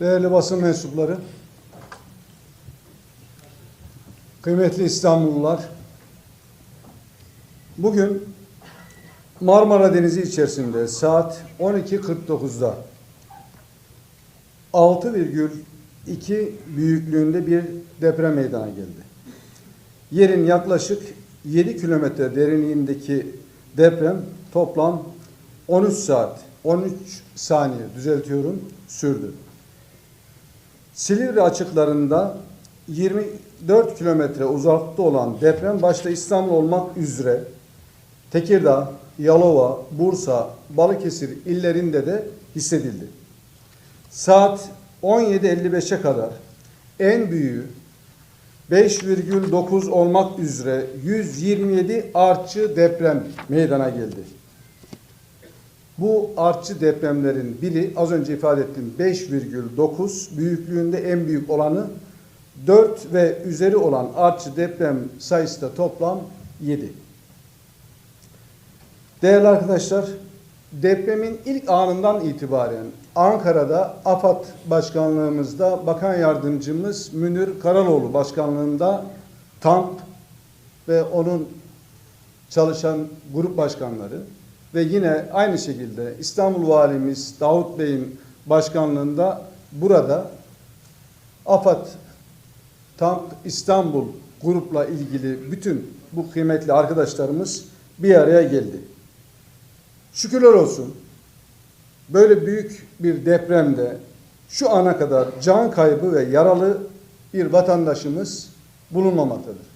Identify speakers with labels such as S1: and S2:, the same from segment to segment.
S1: değerli basın mensupları, kıymetli İstanbullular, bugün Marmara Denizi içerisinde saat 12.49'da 6,2 büyüklüğünde bir deprem meydana geldi. Yerin yaklaşık 7 kilometre derinliğindeki deprem toplam 13 saat, 13 saniye düzeltiyorum sürdü. Silivri açıklarında 24 kilometre uzakta olan deprem başta İstanbul olmak üzere Tekirdağ, Yalova, Bursa, Balıkesir illerinde de hissedildi. Saat 17.55'e kadar en büyüğü 5,9 olmak üzere 127 artçı deprem meydana geldi. Bu artçı depremlerin biri az önce ifade ettiğim 5,9 büyüklüğünde en büyük olanı 4 ve üzeri olan artçı deprem sayısı da toplam 7. Değerli arkadaşlar, depremin ilk anından itibaren Ankara'da AFAD Başkanlığımızda Bakan Yardımcımız Münir Karaloğlu Başkanlığında TAMP ve onun çalışan grup başkanları ve yine aynı şekilde İstanbul Valimiz Davut Bey'in başkanlığında burada AFAD TAMP İstanbul grupla ilgili bütün bu kıymetli arkadaşlarımız bir araya geldi. Şükürler olsun böyle büyük bir depremde şu ana kadar can kaybı ve yaralı bir vatandaşımız bulunmamaktadır.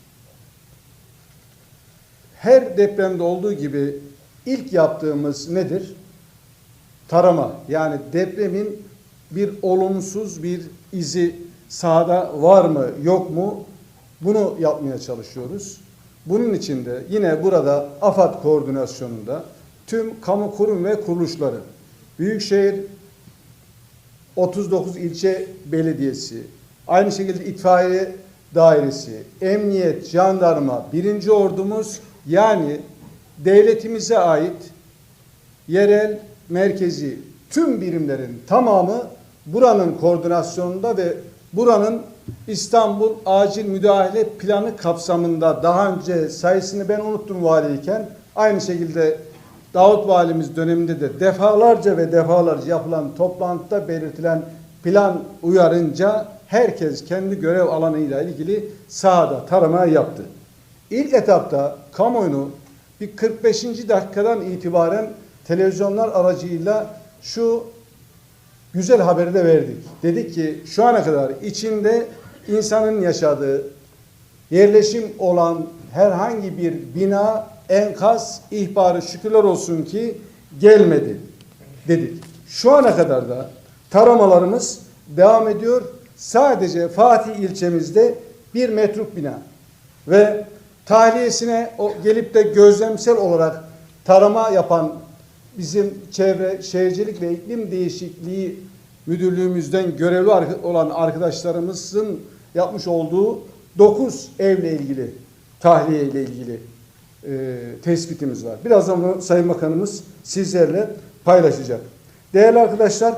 S1: Her depremde olduğu gibi ilk yaptığımız nedir? Tarama. Yani depremin bir olumsuz bir izi sahada var mı yok mu bunu yapmaya çalışıyoruz. Bunun için de yine burada AFAD koordinasyonunda tüm kamu kurum ve kuruluşları, Büyükşehir 39 ilçe belediyesi, aynı şekilde itfaiye dairesi, emniyet, jandarma, birinci ordumuz yani devletimize ait yerel, merkezi tüm birimlerin tamamı buranın koordinasyonunda ve buranın İstanbul Acil Müdahale Planı kapsamında daha önce sayısını ben unuttum valiyken aynı şekilde Davut Valimiz döneminde de defalarca ve defalarca yapılan toplantıda belirtilen plan uyarınca herkes kendi görev alanıyla ilgili sahada tarama yaptı. İlk etapta kamuoyunu 45. dakikadan itibaren televizyonlar aracıyla şu güzel haberi de verdik. Dedik ki şu ana kadar içinde insanın yaşadığı yerleşim olan herhangi bir bina enkaz ihbarı şükürler olsun ki gelmedi dedik. Şu ana kadar da taramalarımız devam ediyor. Sadece Fatih ilçemizde bir metruk bina ve tahliyesine o gelip de gözlemsel olarak tarama yapan bizim çevre şehircilik ve iklim değişikliği müdürlüğümüzden görevli olan arkadaşlarımızın yapmış olduğu 9 evle ilgili tahliye ile ilgili e, tespitimiz var. Birazdan bunu Sayın Bakanımız sizlerle paylaşacak. Değerli arkadaşlar,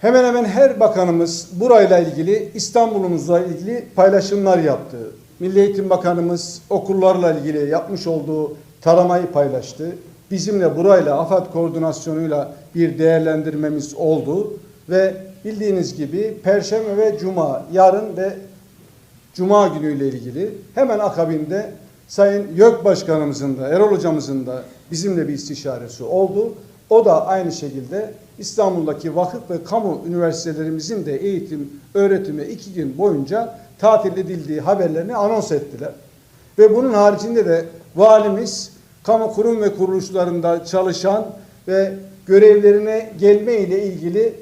S1: hemen hemen her bakanımız burayla ilgili, İstanbul'umuzla ilgili paylaşımlar yaptı. Milli Eğitim Bakanımız okullarla ilgili yapmış olduğu taramayı paylaştı. Bizimle burayla AFAD koordinasyonuyla bir değerlendirmemiz oldu ve bildiğiniz gibi Perşembe ve Cuma yarın ve Cuma günüyle ilgili hemen akabinde Sayın YÖK Başkanımızın da Erol Hocamızın da bizimle bir istişaresi oldu. O da aynı şekilde İstanbul'daki vakıf ve kamu üniversitelerimizin de eğitim, öğretimi iki gün boyunca tatil edildiği haberlerini anons ettiler. Ve bunun haricinde de valimiz kamu kurum ve kuruluşlarında çalışan ve görevlerine gelme ile ilgili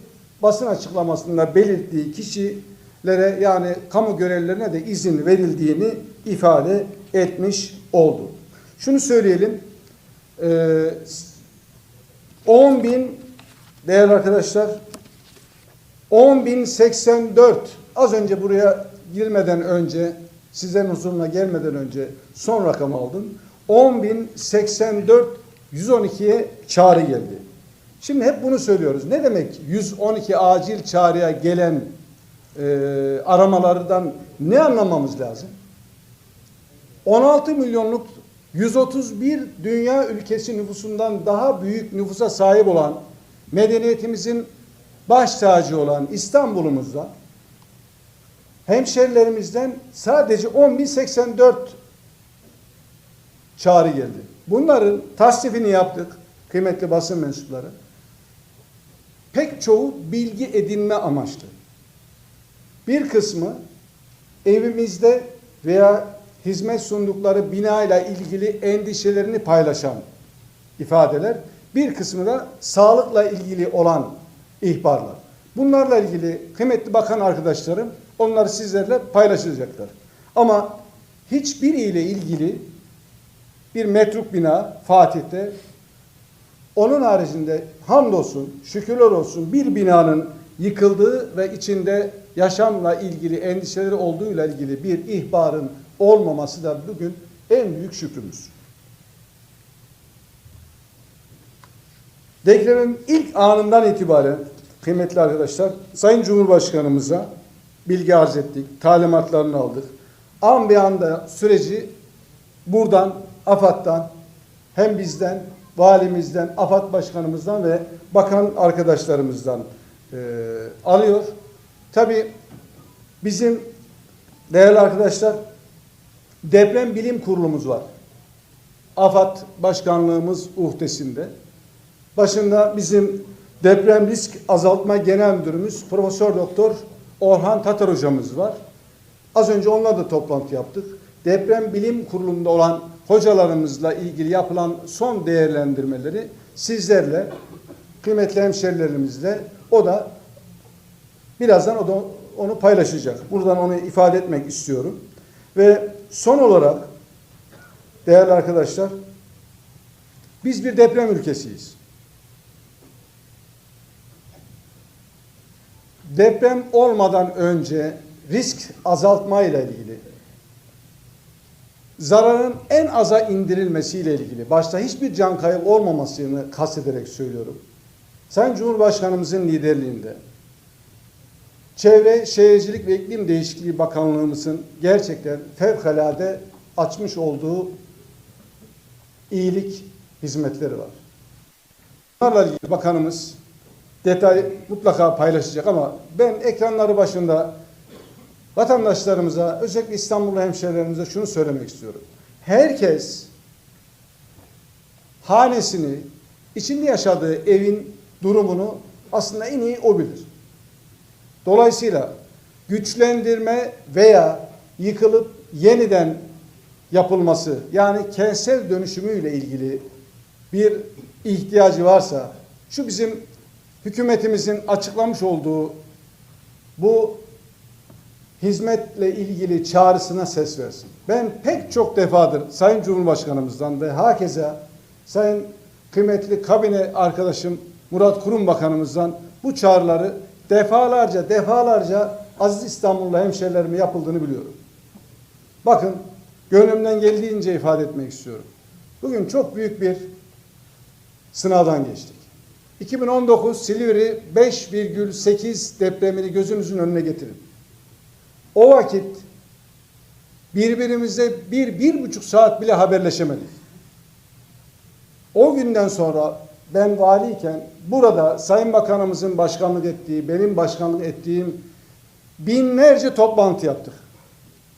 S1: basın açıklamasında belirttiği kişilere yani kamu görevlilerine de izin verildiğini ifade etmiş oldu. Şunu söyleyelim. 10 bin değerli arkadaşlar 10.084 az önce buraya girmeden önce sizlerin huzuruna gelmeden önce son rakam aldım. 10.084 112'ye çağrı geldi. Şimdi hep bunu söylüyoruz. Ne demek 112 acil çağrıya gelen e, aramalardan ne anlamamız lazım? 16 milyonluk 131 dünya ülkesi nüfusundan daha büyük nüfusa sahip olan medeniyetimizin baş tacı olan İstanbul'umuzda hemşerilerimizden sadece 10.084 çağrı geldi. Bunların tasnifini yaptık kıymetli basın mensupları. Pek çoğu bilgi edinme amaçlı. Bir kısmı evimizde veya hizmet sundukları binayla ilgili endişelerini paylaşan ifadeler. Bir kısmı da sağlıkla ilgili olan ihbarlar. Bunlarla ilgili kıymetli bakan arkadaşlarım onları sizlerle paylaşacaklar. Ama hiçbiriyle ilgili bir metruk bina Fatih'te onun haricinde hamdolsun, şükürler olsun bir binanın yıkıldığı ve içinde yaşamla ilgili endişeleri olduğuyla ilgili bir ihbarın olmaması da bugün en büyük şükrümüz. Depremin ilk anından itibaren kıymetli arkadaşlar Sayın Cumhurbaşkanımıza bilgi arz ettik, talimatlarını aldık. An bir anda süreci buradan, AFAD'dan hem bizden, valimizden, AFAD başkanımızdan ve bakan arkadaşlarımızdan e, alıyor. Tabi bizim değerli arkadaşlar deprem bilim kurulumuz var. AFAD başkanlığımız uhdesinde. Başında bizim deprem risk azaltma genel müdürümüz Profesör Doktor Orhan Tatar hocamız var. Az önce onunla da toplantı yaptık. Deprem bilim kurulunda olan hocalarımızla ilgili yapılan son değerlendirmeleri sizlerle kıymetli hemşerilerimizle o da birazdan o da onu paylaşacak. Buradan onu ifade etmek istiyorum. Ve son olarak değerli arkadaşlar biz bir deprem ülkesiyiz. Deprem olmadan önce risk azaltma ile ilgili zararın en aza indirilmesiyle ilgili başta hiçbir can kaybı olmamasını kastederek söylüyorum. Sayın Cumhurbaşkanımızın liderliğinde Çevre, Şehircilik ve İklim Değişikliği Bakanlığımızın gerçekten fevkalade açmış olduğu iyilik hizmetleri var. Bunlarla ilgili bakanımız detay mutlaka paylaşacak ama ben ekranları başında vatandaşlarımıza, özellikle İstanbullu hemşehrilerimize şunu söylemek istiyorum. Herkes hanesini, içinde yaşadığı evin durumunu aslında en iyi o bilir. Dolayısıyla güçlendirme veya yıkılıp yeniden yapılması yani kentsel dönüşümüyle ilgili bir ihtiyacı varsa şu bizim hükümetimizin açıklamış olduğu bu hizmetle ilgili çağrısına ses versin. Ben pek çok defadır Sayın Cumhurbaşkanımızdan ve hakeza Sayın kıymetli kabine arkadaşım Murat Kurum Bakanımızdan bu çağrıları defalarca defalarca Aziz İstanbul'la hemşerilerime yapıldığını biliyorum. Bakın gönlümden geldiğince ifade etmek istiyorum. Bugün çok büyük bir sınavdan geçtik. 2019 Silivri 5,8 depremini gözünüzün önüne getirin. O vakit birbirimize bir, bir buçuk saat bile haberleşemedik. O günden sonra ben valiyken burada Sayın Bakanımızın başkanlık ettiği, benim başkanlık ettiğim binlerce toplantı yaptık.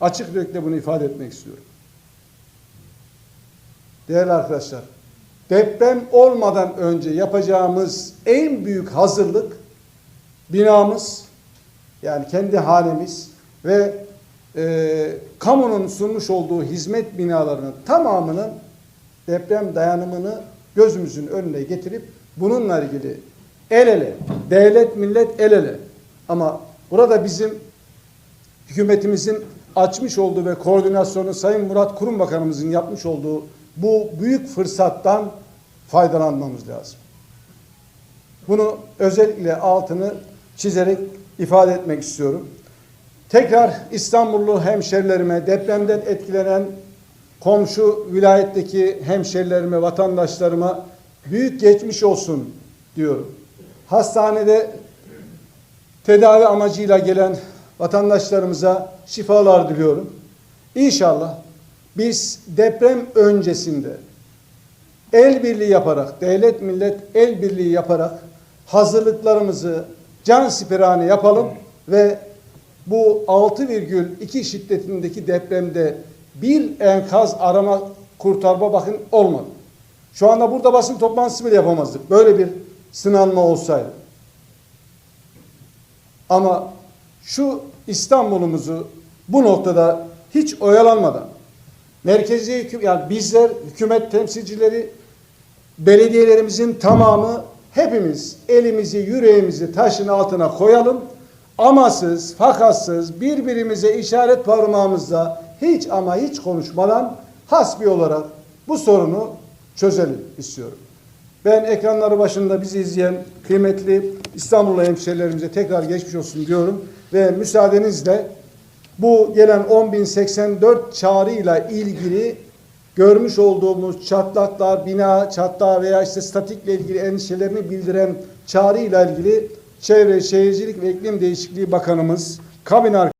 S1: Açık yürekle bunu ifade etmek istiyorum. Değerli arkadaşlar, deprem olmadan önce yapacağımız en büyük hazırlık binamız, yani kendi hanemiz ve e, kamunun sunmuş olduğu hizmet binalarının tamamının deprem dayanımını gözümüzün önüne getirip bununla ilgili el ele, devlet millet el ele ama burada bizim hükümetimizin açmış olduğu ve koordinasyonu Sayın Murat Kurum Bakanımızın yapmış olduğu bu büyük fırsattan faydalanmamız lazım. Bunu özellikle altını çizerek ifade etmek istiyorum. Tekrar İstanbullu hemşerilerime, depremden etkilenen komşu vilayetteki hemşerilerime, vatandaşlarıma büyük geçmiş olsun diyorum. Hastanede tedavi amacıyla gelen vatandaşlarımıza şifalar diliyorum. İnşallah biz deprem öncesinde el birliği yaparak, devlet millet el birliği yaparak hazırlıklarımızı can siperhane yapalım ve bu 6,2 şiddetindeki depremde bir enkaz arama kurtarma bakın olmadı. Şu anda burada basın toplantısı bile yapamazdık. Böyle bir sınanma olsaydı. Ama şu İstanbul'umuzu bu noktada hiç oyalanmadan merkezi hüküm yani bizler hükümet temsilcileri belediyelerimizin tamamı hepimiz elimizi yüreğimizi taşın altına koyalım. Amasız, fakatsız birbirimize işaret parmağımızla hiç ama hiç konuşmadan hasbi olarak bu sorunu çözelim istiyorum. Ben ekranları başında bizi izleyen kıymetli İstanbullu hemşehrilerimize tekrar geçmiş olsun diyorum ve müsaadenizle bu gelen 10.084 çağrıyla ilgili görmüş olduğumuz çatlaklar, bina çatlağı veya işte statikle ilgili endişelerini bildiren çağrıyla ilgili Çevre Şehircilik ve İklim Değişikliği Bakanımız, kabine